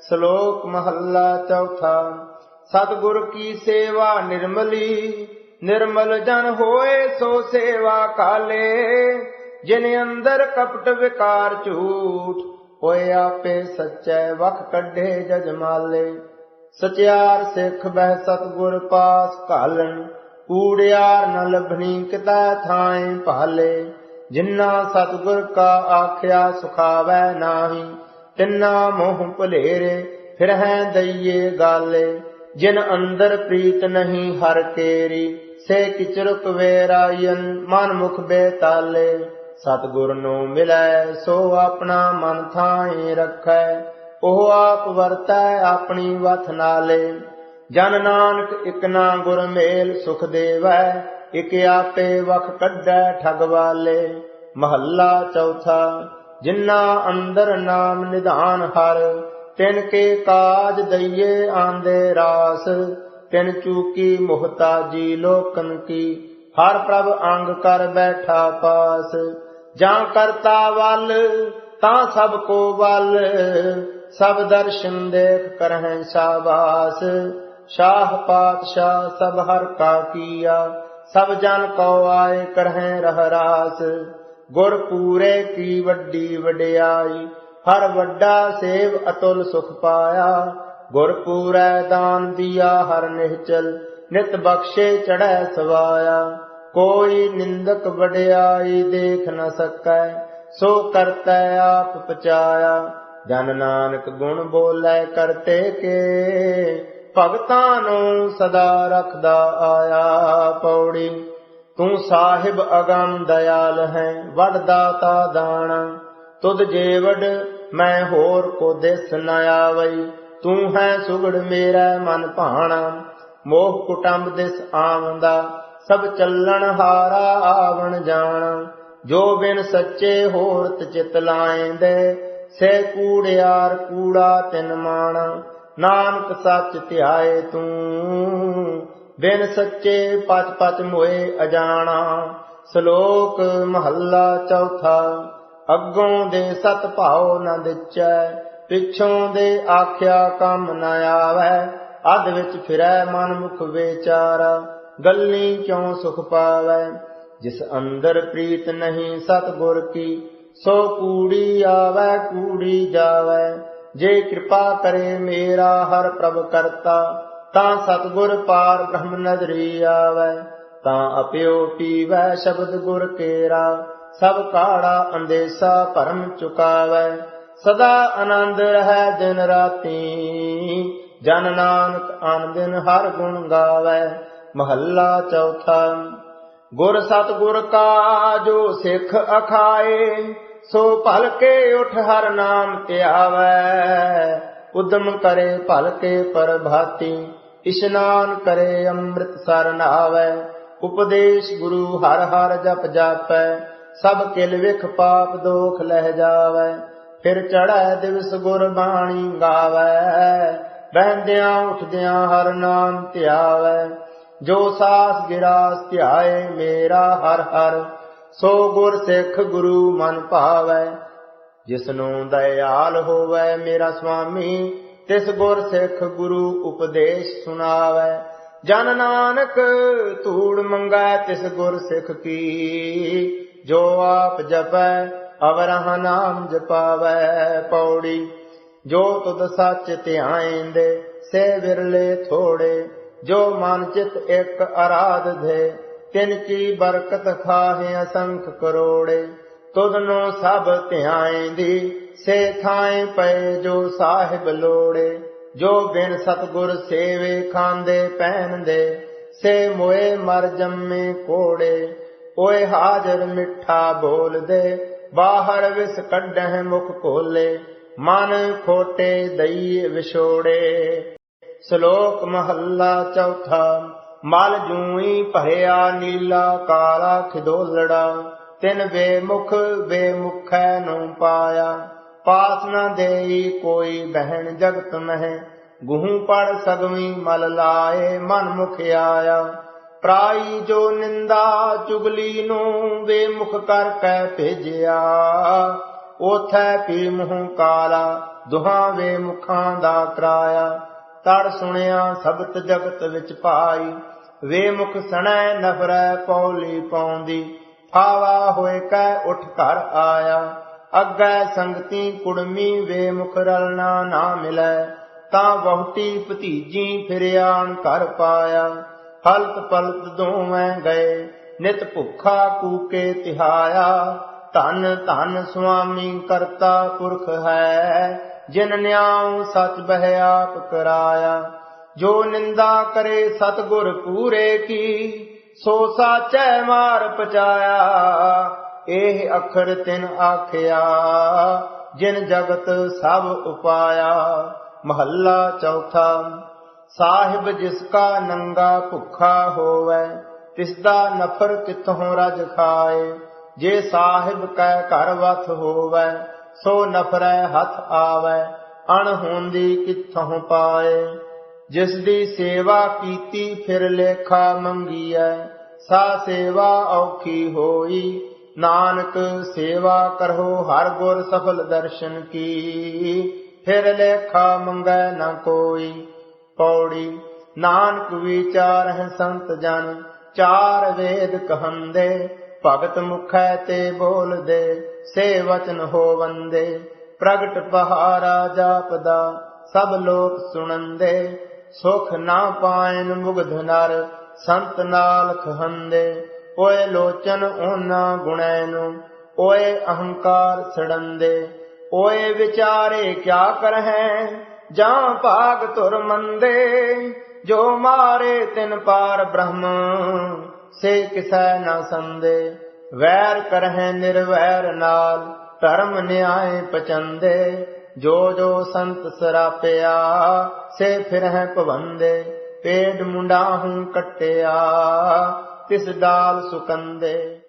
ਸ਼ਲੋਕ ਮਹੱਲਾ ਚੌਥਾ, ਸਤਿਗੁਰ ਕੀ ਸੇਵਾ ਨਿਰਮਲੀ, ਨਿਰਮਲ ਜਨ ਹੋਏ ਸੋ ਸੇਵਾ ਕਾਲੇ, ਜਿਨ ਅੰਦਰ ਕਪਟ ਵਿਕਾਰ ਝੂਠ, ਹੋਏ ਆਪੇ ਸੱਚੈ ਵਖ ਕੱਢੇ ਜਜਮਾਲੇ। ਸਚਿਆਰ ਸਿੱਖ ਬਹਿ ਸਤਿਗੁਰ ਪਾਸ ਘਾਲਣ ਕੂੜਿਆਰ ਨ ਲਭਣੀ ਕਿਤੈ ਥਾਏ ਭਾਲੇ ਜਿਨ੍ਹਾਂ ਸਤਿਗੁਰ ਕਾ ਆਖਿਆ ਸੁਖਾਵੈ ਨਾਹੀ ਤਿੰਨਾ ਮੋਹ ਭੁਲੇਰੇ, ਫਿਰ ਹੈ ਦਈਏ ਗਾਲੇ। ਜਿਨ ਅੰਦਰ ਪ੍ਰੀਤ ਨਹੀਂ, ਹਰ ਕੇਰੀ ਸੇ ਕਿਚਰੁਕ ਵੇਰਾਇਨ ਮਨ ਮੁਖ ਬੇਤਾਲੇ। ਸਤਿਗੁਰ ਨੂੰ ਮਿਲੈ, ਸੋ ਆਪਣਾ ਮਨ ਥਾਏ ਰੱਖੈ। ਉਹ ਆਪ ਵਰਤੈ ਆਪਣੀ ਵਥ ਨਾਲੇ। ਜਨ ਨਾਨਕ ਇਕ ਨਾ ਗੁਰ ਮੇਲ ਸੁਖ ਦੇਵੈ, ਇਕ ਆਪੇ ਵਖ ਕੱਢੈ ਠਗ ਵਾਲੇ। ਮਹੱਲਾ ਚੌਥਾ ਜਿਨ੍ਹਾਂ ਅੰਦਰ ਨਾਮ ਨਿਧਾਨ ਹਰ, ਤਿਨ ਕੇ ਕਾਜ ਦਈਏ ਆਂਦੇ ਰਾਸ। ਤਿਨ ਚੂਕੀ ਮੁਹਤਾਜੀ ਲੋਕਨ ਕੀ, ਹਰ ਪ੍ਰਭ ਅੰਗ ਕਰ ਬੈਠਾ ਪਾਸ। ਜਾਂ ਕਰਤਾ ਵੱਲ, ਤਾਂ ਸਭ ਕੋ ਵੱਲ। ਸਭ ਦਰਸ਼ਨ ਦੇਖ ਕਰਹਿ ਸਾਬਾਸ। ਸ਼ਾਹ ਪਾਤਸ਼ਾਹ ਸਭ ਹਰ ਕਾ ਕੀਆ, ਸਭ ਜਨ ਕਉ ਆਏ ਕਰਹਿ ਰਹਿ ਰਾਸ। ਗੁਰ ਪੂਰੇ ਕੀ ਵੱਡੀ ਵਡਿਆਈ, ਹਰ ਵੱਡਾ ਸੇਵ ਅਤੁਲ ਸੁਖ ਪਾਇਆ। ਗੁਰ ਪੂਰੈ ਦਾਨ ਦਿਆ ਹਰ ਨਿਹਚਲ, ਨਿਤ ਬਖਸ਼ੇ ਚੜੈ ਸਵਾਇਆ। ਕੋਈ ਨਿੰਦਕ ਵਡਿਆਈ ਦੇਖ ਨ ਸਕੈ, ਸੋ ਕਰਤੈ ਆਪ ਪਚਾਇਆ। ਜਨ ਨਾਨਕ ਗੁਣ ਬੋਲੇ ਕਰਤੇ ਕੇ ਭਗਤਾਂ ਨੂੰ ਸਦਾ ਰਖਦਾ ਆਇਆ ਪੌੜੀ। ਤੂੰ ਸਾਹਿਬ ਅਗੰਮ ਦਇਆਲ ਹੈ, ਵਡ ਦਾਤਾ ਤੁਧ ਜੇਵੜ ਮੈਂ ਹੋਰ ਕੋ ਦਿਸ ਨ ਆਵਈ, ਤੂੰ ਹੈ ਸੁਗੜ ਮੇਰਾ ਮਨ ਭਾਣਾ। ਮੋਹ ਕੁਟੰਬ ਦਿਸ ਆਵੰਦਾ, ਸਭ ਚੱਲਣ ਹਾਰਾ ਆਵਣ ਜਾਣ। ਜੋ ਬਿਨ ਸੱਚੇ ਹੋਰ ਚਿਤ ਲਾਏਂਦੇ ਸੇ ਕੂੜਿਆਰ ਕੂੜਾ ਤਿਨ ਮਾਣ। ਨਾਨਕ ਸੱਚ ਧਿਆਏ ਤੂੰ ਬਿਨ ਸੱਚੇ ਪਚ ਪਚ ਮੋਏ ਅਜਾਣਾ। ਸ਼ਲੋਕ ਮਹੱਲਾ ਚੌਥਾ, ਅੱਗੋਂ ਦੇ ਸਤ ਭਾਉ ਨ ਦਿਚੈ, ਪਿਛੋਂ ਦੇ ਆਖਿਆ ਕੰਮ ਨ ਆਵੈ, ਅਧ ਵਿੱਚ ਫਿਰੈ ਮਨ ਮੁਖ ਵਿਚਾਰਾ, ਗੱਲੀ ਕਿਉ ਸੁਖ ਪਾਵੈ? ਜਿਸ ਅੰਦਰ ਪ੍ਰੀਤ ਨਹੀਂ ਸਤਗੁਰ ਕੀ, ਸੋ ਕੂੜੀ ਆਵੈ, ਕੂੜੀ ਜਾਵੈ। ਜੇ ਕਿਰਪਾ ਕਰੇ ਮੇਰਾ ਹਰ ਪ੍ਰਭ ਕਰਤਾ ਤਾਂ ਸਤਗੁਰ ਪਾਰ ਬ੍ਰਹਮ ਨਦਰੀ ਆਵੈ, ਤਾਂ ਅਪਿਓ ਪੀਵੈ ਸ਼ਬਦ ਗੁਰ ਕੇਰਾ, ਸਭ ਕਾੜਾ ਅੰਦੇਸਾ ਭਰਮ ਚੁਕਾਵੈ। ਸਦਾ ਆਨੰਦ ਰਹੈ ਦਿਨ ਰਾਤੀ, ਜਨ ਨਾਨਕ ਆਨ ਹਰ ਗੁਣ ਗਾਵੈ, ਮਹੱਲਾ ਚੌਥਾ। ਗੁਰ ਸਤਗੁਰ ਕਾ ਜੋ ਸਿੱਖ ਅਖਾਏ, ਸੋ ਭਲ ਕੇ ਉਠ ਹਰ ਨਾਮ ਧਿਆਵੈ। ਉਦਮ ਕਰੇ ਭਲ ਕੇ ਪਰਭਾਤੀ। ਇਸ਼ਨਾਨ ਕਰੇ ਅੰਮ੍ਰਿਤ ਸਰ ਨਾਵੈ ਉਪਦੇਸ਼ ਗੁਰੂ ਹਰ ਹਰ ਜਪ ਜਾਪੈ, ਸਭ ਕਿਲ ਵਿਖ ਪਾਪ ਦੋਖ ਲਹਿ ਜਾਵੈ, ਫਿਰ ਚੜੈ ਦਿਵਸ ਗੁਰ ਬਾਣੀ ਗਾਵੈ ਬਹਿੰਦਿਆਂ ਉਠਦਿਆਂ ਹਰ ਨਾਮ ਧਿਆਵੈ, ਜੋ ਸਾਸ ਗਿਰਾਸ ਧਿਆਏ ਮੇਰਾ ਹਰ ਹਰ, ਸੋ ਗੁਰ ਸਿੱਖ ਗੁਰੂ ਮਨ ਭਾਵੈ, ਜਿਸਨੂੰ ਦਇਆਲ ਹੋਵੇ ਮੇਰਾ ਸੁਆਮੀ ਤਿਸ ਗੁਰ ਸਿੱਖ ਗੁਰੂ ਉਪਦੇਸ਼ ਸੁਣਾਵੈ। ਜਨ ਨਾਨਕ ਧੂੜ ਮੰਗੈ ਤਿਸ ਗੁਰ ਸਿੱਖ ਕੀ। ਜੋ ਆਪ ਜਪੈ, ਅਵਰਹ ਨਾਮ ਜਪਾਵੈ ਪੌੜੀ। ਜੋ ਤੁਧ ਸੱਚ ਧਿਆਇਂਦੇ, ਸੇ ਵਿਰਲੇ ਥੋੜੇ। ਜੋ ਮਨ ਚਿਤ ਇੱਕ ਅਰਾਧ ਦੇ, ਤਿਨ ਕੀ ਬਰਕਤ ਖਾਹੇ ਅਸੰਖ ਕਰੋੜੇ। ਤੁਧ ਨੂੰ ਸਭ ਧਿਆਇਂਦੀ ਸੇ ਥਾਏ ਪਏ ਜੋ ਸਾਹਿਬ ਲੋੜੇ, ਜੋ ਬਿਨ ਸਤਗੁਰ ਸੇਵੇ ਖਾਂਦੇ ਪਹਿਨਦੇ, ਸੇ ਮੋਏ ਮਰ ਜੰਮੇ ਕੋੜੇ, ਓਏ ਹਾਜ਼ਰ ਮਿੱਠਾ ਬੋਲਦੇ, ਬਾਹਰ ਵਿਸ ਕੱਢਹਿ ਮੁਖ ਕੋਲੇ, ਮਨ ਖੋਟੇ ਦਈ ਵਿਛੋੜੇ। ਸ਼ਲੋਕ ਮਹੱਲਾ ਚੌਥਾ, ਮਲ ਜੂਈ ਭਰਿਆ ਨੀਲਾ ਕਾਲਾ ਖਿਦੋਲੜਾ ਤਿਨ ਬੇਮੁਖ ਬੇਮੁਖੈ ਨੂੰ ਪਾਇਆ, ਪਾਸ ਨਾ ਦੇਈ ਕੋਈ ਬਹਿਣ ਜਗਤ ਮਹਿ ਗੁਹੂ ਪੜ ਸਗਵੀ ਮਲ ਲਾਏ ਮਨ ਮੁਖ ਆਇਆ। ਪ੍ਰਾਈ ਜੋ ਨਿੰਦਾ ਚੁਗਲੀ ਨੂੰ ਬੇਮੁਖ ਕਰ ਕੇ ਭੇਜਿਆ। ਉਥੈ ਪੀ ਮੂੰਹ ਕਾਲਾ, ਦੁਹਾਂ ਵੇ ਮੁਖਾਂ ਦਾ ਕਰਾਇਆ ਤੜ ਸੁਣਿਆ ਸਬਤ ਜਗਤ ਵਿੱਚ ਪਾਈ ਵੇ ਮੁਖ ਸਣੈ ਨਫਰੈ ਪੌਲੀ ਪਾਉਂਦੀ। ਫਾਵਾ ਹੋਏ ਕੈ ਉਠ ਘਰ ਆਇਆ। ਅੱਗੇ ਸੰਗਤੀ ਕੁੜਮੀ ਵੇ ਮੁਖ ਰਲਣਾ ਨਾ ਮਿਲੈ। ਤਾਂ ਬਹੁਤੀ ਭਤੀਜੀ ਫਿਰਿਆਣ ਘਰ ਪਾਇਆ। ਹਲਤ ਪਲਤ ਦੋਵੇਂ ਗਏ, ਨਿਤ ਭੁੱਖਾ ਕੂਕੇ ਤਿਹਾਇਆ। ਧਨ ਧਨ ਸੁਆਮੀ ਕਰਤਾ ਪੁਰਖ ਹੈ, ਜਿਨ ਨਿਆਉ ਸਚ ਬਹਿ ਆਪ ਕਰਾਇਆ। ਜੋ ਨਿੰਦਾ ਕਰੇ ਸਤਗੁਰ ਪੂਰੇ ਕੀ ਸੋ ਸਾਚੈ ਮਾਰ ਪਚਾਇਆ, ਇਹ ਅਖਰ ਤਿਨ ਆਖਿਆ, ਜਿਨ ਜਗਤ ਸਭ ਉਪਾਇਆ। ਮਹੱਲਾ ਚੌਥਾ, ਸਾਹਿਬ ਜਿਸ ਕਾ ਨੰਗਾ ਭੁੱਖਾ ਹੋਵੇ, ਤਿਸ ਦਾ ਨਫਰ ਕਿਥੋਂ ਰਜ ਖਾਏ? ਜੇ ਸਾਹਿਬ ਕੈ ਘਰ ਵਥ ਹੋਵੇ, ਸੋ ਨਫਰੈ ਹੱਥ ਆਵੇ, ਅਣ ਹੁੰਦੀ ਕਿਥੋਂ ਪਾਏ? ਜਿਸ ਦੀ ਸੇਵਾ ਕੀਤੀ ਫਿਰ ਲੇਖਾ ਮੰਗੀਐ। ਸਾ ਸੇਵਾ ਔਖੀ ਹੋਈ, ਨਾਨਕ ਸੇਵਾ ਕਰੋ, ਹਰ ਗੁਰ ਸਫਲ ਦਰਸ਼ਨ ਕੀ। ਫਿਰ ਲੇਖਾ ਮੰਗੈ ਨਾ ਕੋਈ ਪੌੜੀ, ਨਾਨਕ ਵਿਚਾਰ ਹੈ ਸੰਤ ਜਨ। ਚਾਰ ਵੇਦ ਕਹੰਦੇ, ਭਗਤ ਮੁਖੈ ਤੇ ਬੋਲਦੇ, ਸੇ ਵਚਨ ਹੋਵੰਦੇ। ਪ੍ਰਗਟ ਪਹਾਰਾ ਜਾਪਦਾ, ਸਭ ਲੋਕ ਸੁਣੰਦੇ। ਸੁਖ ਨਾ ਪਾਇਨ ਮੁਗਧ ਨਰ, ਸੰਤ ਨਾਲ ਖਹੰਦੇ ਓਏ ਲੋਚਨ ਉਹਨਾਂ ਗੁਣੈ ਨੂੰ ਓਏ ਅਹੰਕਾਰ ਛੜੰਦੇ ਓਏ ਵਿਚਾਰੇ ਕਿਆ ਕਰਹਿ, ਜਾਂ ਭਾਗ ਤੁਰ ਮੰਦੇ। ਜੋ ਮਾਰੇ ਤਿਨ ਪਾਰ ਬ੍ਰਹਮ, ਸੇ ਕਿਸੈ ਨਾ ਸੰਦੇ। ਵੈਰ ਕਰਹਿ ਨਿਰਵੈਰ ਨਾਲ, ਧਰਮ ਨਿਆਏ ਪਚੰਦੇ। ਜੋ ਜੋ ਸੰਤ ਸਰਾਪਿਆ, ਸੇ ਫਿਰ ਹੈ ਭਵੰਦੇ ਪੇੜ ਮੁੰਡਾ ਹੂੰ ਕਟਿਆ, ਤਿਸ ਦਾਲ ਸੁਕੰਦੇ।